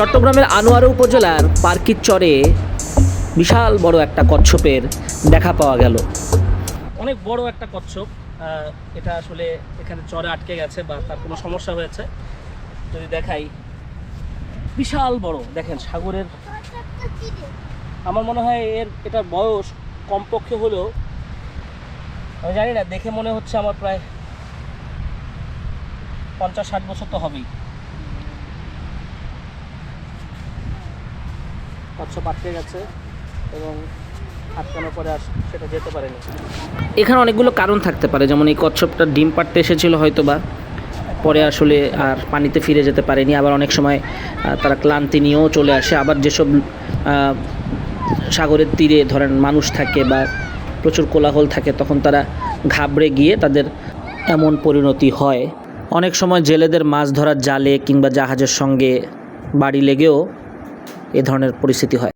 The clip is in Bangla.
চট্টগ্রামের আনোয়ারা উপজেলার পার্কির চরে বিশাল বড় একটা কচ্ছপের দেখা পাওয়া গেল। অনেক বড় একটা কচ্ছপ। এটা আসলে এখানে চরে আটকে গেছে বা তার কোনো সমস্যা হয়েছে। যদি দেখাই, বিশাল বড়। দেখেন, সাগরের আমার মনে হয় এর, এটার বয়স কমপক্ষে হলেও, আমি জানি না, দেখে মনে হচ্ছে আমার প্রায় পঞ্চাশ ষাট বছর তো হবেই। কচ্ছপ আটকে গেছে এবং আটকানোর পরে আর সেটা যেতে পারেনি। এখানে অনেকগুলো কারণ থাকতে পারে, যেমন এই কচ্ছপটা ডিম পাড়তে এসেছিল হয়তো বা পরে আসলে আর পানিতে ফিরে যেতে পারেনি। আবার অনেক সময় তারা ক্লান্তি নিয়েও চলে আসে। আবার যেসব সাগরের তীরে ধরেন মানুষ থাকে বা প্রচুর কোলাহল থাকে, তখন তারা ঘাবড়ে গিয়ে তাদের এমন পরিণতি হয়। অনেক সময় জেলেদের মাছ ধরার জালে কিংবা জাহাজের সঙ্গে বাড়ি লেগেও এ ধরনের পরিস্থিতি হয়।